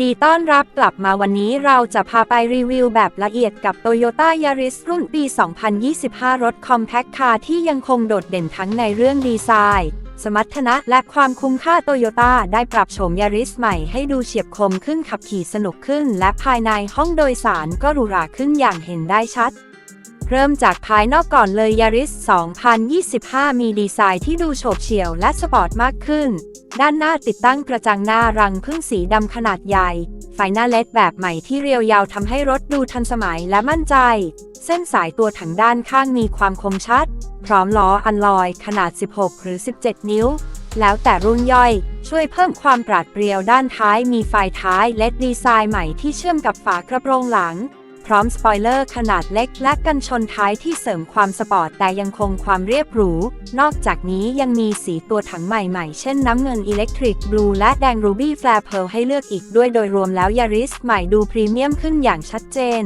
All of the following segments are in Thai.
ดีต้อนรับกลับมาวันนี้เราจะพาไปรีวิวแบบละเอียดกับ Toyota Yaris รุ่นปี 2025 รถ Compact Car ที่ยังคงโดดเด่นทั้งในเรื่องดีไซน์ สมรรถนะและความคุ้มค่า Toyota ได้ปรับโฉม Yaris ใหม่ให้ดูเฉียบคมขึ้นขับขี่สนุกขึ้น และภายในห้องโดยสารก็หรูหราขึ้นอย่างเห็นได้ชัดเริ่มจากภายนอกก่อนเลย Yaris 2025 มีดีไซน์ที่ดูโฉบเฉี่ยวและสปอร์ตมากขึ้น ด้านหน้าติดตั้งกระจังหน้ารังพึ่งสีดำขนาดใหญ่ ไฟหน้าเลดแบบใหม่ที่เรียวยาวทำให้รถดูทันสมัยและมั่นใจ เส้นสายตัวถังด้านข้างมีความคมชัด พร้อมล้ออันลอยขนาด 16 หรือ 17 นิ้ว แล้วแต่รุ่นย่อย ช่วยเพิ่มความปราดเปรียวด้านท้ายมีไฟท้ายเลดดีไซน์ใหม่ที่เชื่อมกับฝากระโปรงหลัง พร้อมสปอยเลอร์ขนาดเล็กและกันชนท้ายที่เสริมความสปอร์ตแต่ยังคงความเรียบหรู นอกจากนี้ยังมีสีตัวถังใหม่ๆ เช่นน้ำเงินอิเล็กทริกบลูและแดงรูบี้แฟร์เพลให้เลือกอีกด้วยโดยรวมแล้วยาริสใหม่ดูพรีเมียมขึ้นอย่างชัดเจน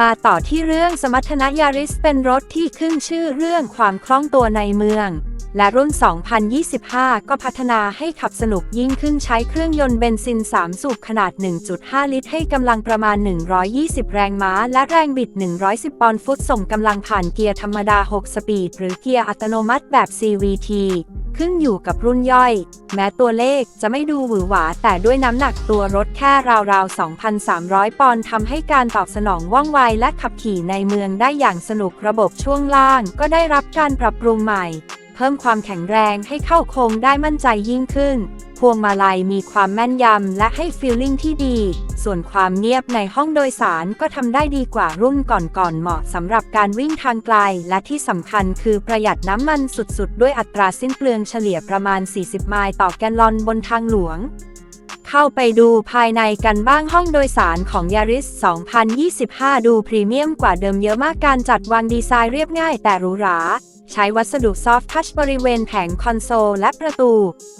มาต่อที่เรื่องสมรรถนะยาริสเป็นรถที่ขึ้นชื่อเรื่องความคล่องตัวในเมือง และรุ่น 2025 ก็พัฒนาให้ขับสนุกยิ่งขึ้นใช้เครื่องยนต์เบนซิน 3 สูบขนาด 1.5 ลิตร ให้กำลังประมาณ 120 แรงม้า และแรงบิด 110 ปอนด์ฟุตส่งกำลังผ่านเกียร์ธรรมดา 6 สปีด หรือเกียร์อัตโนมัติแบบ CVT ขึ้นอยู่กับรุ่นย่อย แม้ตัวเลขจะไม่ดูหวือหวา แต่ด้วยน้ำหนักตัวรถแค่ราวๆ 2,300 ปอนด์ทำให้การตอบสนองว่องไวและขับขี่ในเมืองได้อย่างสนุกระบบช่วงล่าง ก็ได้รับการปรับปรุงใหม่ เพิ่มความแข็งแรงให้เข้าโค้งได้มั่นใจยิ่งขึ้น พวงมาลัยมีความแม่นยำและให้ฟีลลิ่งที่ดี ส่วนความเงียบในห้องโดยสารก็ทำได้ดีกว่ารุ่นก่อนๆเหมาะสำหรับการวิ่งทางไกล และที่สำคัญคือประหยัดน้ำมันสุดๆ ด้วยอัตราสิ้นเปลืองเฉลี่ยประมาณ 40 ไมล์ต่อแกลลอนบนทางหลวงเข้าไปดูภายในกันบ้างห้องโดยสารของ Yaris 2025 ดูพรีเมียมกว่าเดิมเยอะมากการจัดวางดีไซน์เรียบง่ายแต่หรูหรา ใช้วัสดุซอฟท์ทัชบริเวณแผงคอนโซลและประตู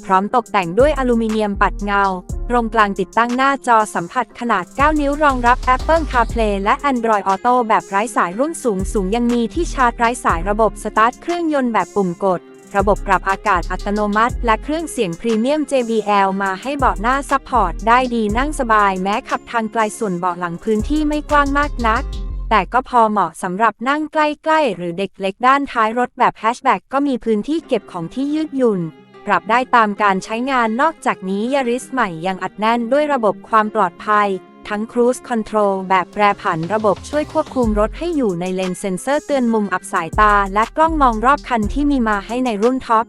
พร้อมตกแต่งด้วยอลูมิเนียมปัดเงา ตรงกลางติดตั้งหน้าจอสัมผัสขนาด 9 นิ้วรองรับ Apple CarPlay และ Android Auto แบบไร้สายรุ่นสูงสูงยังมีที่ชาร์จไร้สายระบบสตาร์ทเครื่องยนต์แบบปุ่มกดระบบปรับอากาศอัตโนมัติ และเครื่องเสียงพรีเมียม JBL มาให้เบาะหน้าซัพพอร์ตได้ดีนั่งสบายแม้ขับทางไกลส่วนเบาะหลังพื้นที่ไม่กว้างมากนัก แต่ก็พอเหมาะสำหรับนั่งใกล้ๆ หรือเด็กเล็กด้านท้ายรถแบบแฮชแบ็กก็มีพื้นที่เก็บของที่ยืดหยุ่น ปรับได้ตามการใช้งานนอกจากนี้ยาริสใหม่ยังอัดแน่นด้วยระบบความปลอดภัย ทั้ง Cruise Control แบบแปรผันระบบช่วยควบคุมรถให้อยู่ในเลนเซ็นเซอร์เตือนมุมอับสายตา และกล้องมองรอบคันที่มีมาให้ในรุ่นท็อป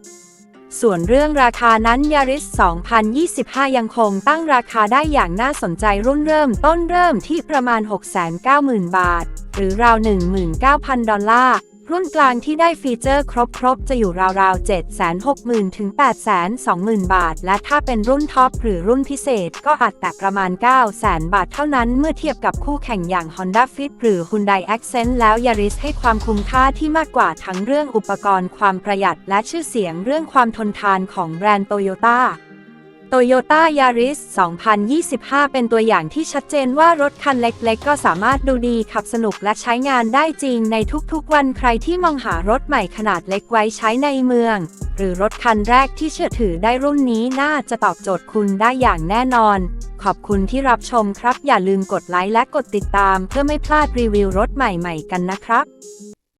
ส่วนเรื่องราคานั้น Yaris 2025 ยังคงตั้งราคาได้อย่างน่าสนใจรุ่นเริ่มต้นเริ่มที่ประมาณ 690,000 บาท หรือราว 19,000 ดอลลาร์ รุ่นกลางที่ได้ฟีเจอร์ครบๆ จะอยู่ราวๆ 760,000 ถึง 820,000 บาท และถ้าเป็นรุ่นท็อปหรือรุ่นพิเศษก็อาจแต่ประมาณ 900,000 บาทเท่านั้นเมื่อเทียบกับคู่แข่งอย่าง Honda Fit หรือ Hyundai Accent แล้ว Yaris ให้ความคุ้มค่าที่มากกว่าทั้งเรื่องอุปกรณ์ความประหยัดและชื่อเสียงเรื่องความทนทานของแบรนด์โตโยต้า Toyota Toyota Yaris 2025 เป็นตัวอย่างที่ชัดเจนว่ารถคันเล็กๆ ก็สามารถดูดีขับสนุกและใช้งานได้จริงในทุกๆวันใครที่มองหารถใหม่ขนาดเล็กไว้ใช้ในเมือง หรือรถคันแรกที่เชื่อถือได้รุ่นนี้น่าจะตอบโจทย์คุณได้อย่างแน่นอน ขอบคุณที่รับชมครับ อย่าลืมกดไลค์และกดติดตาม เพื่อไม่พลาดรีวิวรถใหม่ๆ กันนะครับ